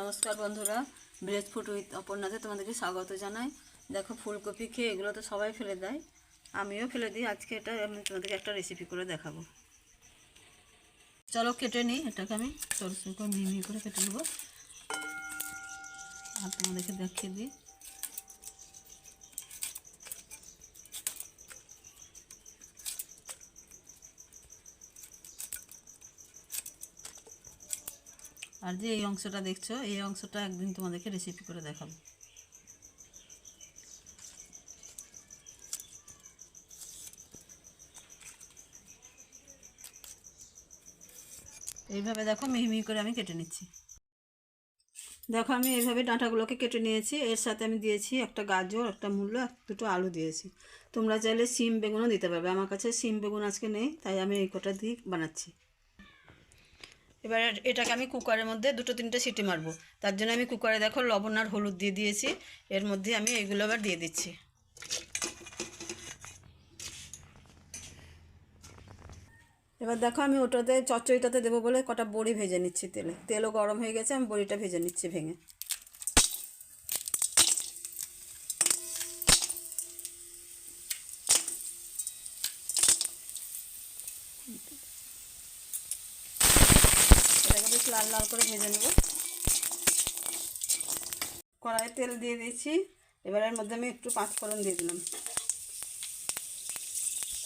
নমস্কার বন্ধুরা village foot with অপর্ণাতে তোমাদেরকে স্বাগত জানাই। দেখো, ফুলকপি খেয়ে এগুলো তো সবাই ফেলে দেয়। আমিও ফেলে দিই, আজকে এটা আমি তোমাদেরকে একটা রেসিপি করে দেখাবো। চলো কেটে নিই, এটাকে আমি সরষে করে মিমি করে কেটে নেব। আর তোমাদেরকে দেখিয়ে দিই। আর যে এই অংশটা দেখছ, এই অংশটা একদিন তোমাদেরকে রেসিপি করে দেখাবো। এইভাবে দেখো, মিহি করে আমি কেটে নিচ্ছি। দেখো, আমি এইভাবে ডাঁটাগুলোকে কেটে নিয়েছি। এর সাথে আমি দিয়েছি একটা গাজর, একটা আর দুটো আলু দিয়েছি। তোমরা চাইলে সিম বেগুনও দিতে পারবে। আমার কাছে সিম বেগুন আজকে নেই, তাই আমি এই কটা দিয়ে বানাচ্ছি। এবার এটাকে আমি কুকারের মধ্যে দুটো তিনটে সিটি মারবো। তার জন্য আমি কুকারে দেখো লবণ আর হলুদ দিয়ে দিয়েছি। এর মধ্যে আমি এইগুলো আবার দিয়ে দিচ্ছি। এবার দেখো আমি ওটাতে চচ্চড়িটাতে দেবো বলে কটা বড়ি ভেজে নিচ্ছি তেলে। তেলও গরম হয়ে গেছে, আমি বড়িটা ভেজে নিচ্ছি ভেঙে। এটাকে বেশ লাল লাল করে ভেজে নেব। কড়াইয়ে তেল দিয়ে দিয়েছি। এবার এর মধ্যে আমি একটু পাঁচ ফোড়ন দিয়ে দিলাম।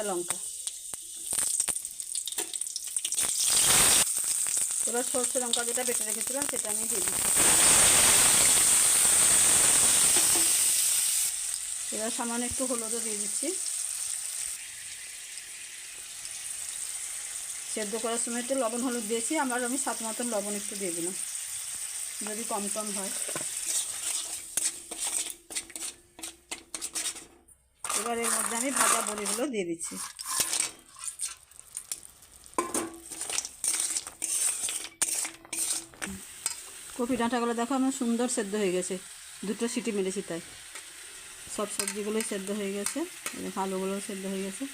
লঙ্কা। এবার সর্ষে লঙ্কা যেটা বেটে রেখেছিলাম সেটা আমি দিয়ে দিচ্ছি। এবার সামান্য একটু হলুদও দিয়ে দিচ্ছি। সেদ্ধ করার সময় একটু লবণ, হলুদ দিয়েছি আমার আমি সাত মতন লবণ একটু দিয়ে দিলাম, যদি কম কম হয়। এবার এর মধ্যে আমি ভাজা বড়িগুলো দিয়ে দিচ্ছি। কপি ডাঁটাগুলো দেখো আমার সুন্দর সেদ্ধ হয়ে গেছে, দুটো সিটি মেরেছি তাই। সব সবজিগুলোই সেদ্ধ হয়ে গেছে ভালোগুলোও সেদ্ধ হয়ে গেছে।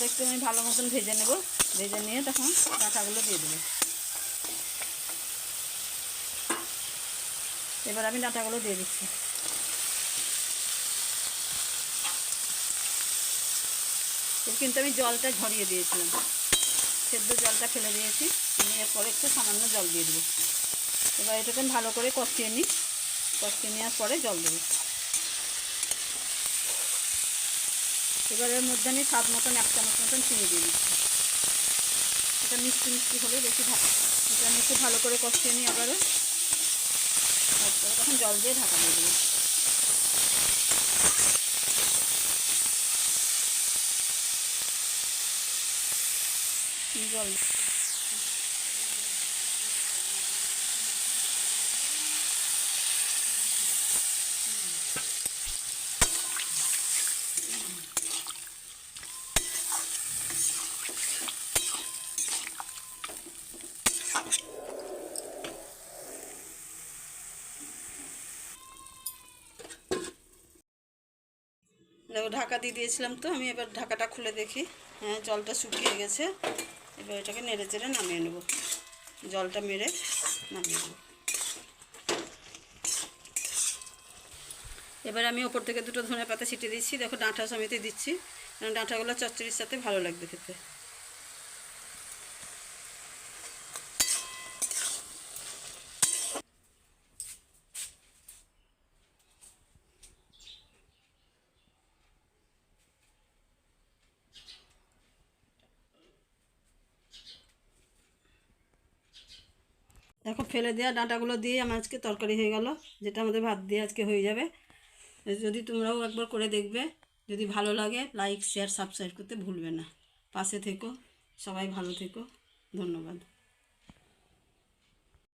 আমি একটু আমি ভালো মতন ভেজে নেব। ভেজে নিয়ে তখন ডাঁটাগুলো দিয়ে দেবো। এবার আমি ডাঁটাগুলো দিয়ে দিচ্ছি। কিন্তু আমি জলটা ঝরিয়ে দিয়েছিলাম। সেদ্ধ জলটা ফেলে দিয়েছি। আমি এরপরে একটু সামান্য জল দিয়ে দেবো। এবার এটাকে ভালো করে কষিয়ে নিই। কষিয়ে নেওয়ার পরে জল দেবো। এবার এর মধ্যে আমি স্বাদ মতন এক চামচ মতন চিনি দিয়ে দিচ্ছি। এটা মিষ্টি মিষ্টি হলে বেশি ভালো। এটা আমি একটু ভালো করে কষিয়ে নিই আবারও তখন জল দিয়ে ঢাকা দিয়ে দিই জল ঢাকা দিয়ে দিয়েছিলাম তো, আমি এবার ঢাকাটা খুলে দেখি। হ্যাঁ জলটা শুকিয়ে গেছে। এবার এটাকে নেড়ে চেড়ে নামিয়ে নেব। জলটা মেরে নামিয়ে নেব। এবার আমি ওপর থেকে দুটো ধনে পাতা ছিটিয়ে দিচ্ছি। দেখো ডাঁটা সমেতে দিচ্ছি। কারণ ডাঁটাগুলো চচ্চড়ির সাথে ভালো লাগবে খেতে। দেখো ফেলে দেওয়া ডাঁটাগুলো দিয়ে আমার আজকে তরকারি হয়ে গেল, যেটা আমাদের ভাত দিয়ে আজকে হয়ে যাবে। যদি তোমরাও একবার করে দেখবে, যদি ভালো লাগে লাইক শেয়ার সাবস্ক্রাইব করতে ভুলবে না। পাশে থেকো, সবাই ভালো থেকো, ধন্যবাদ।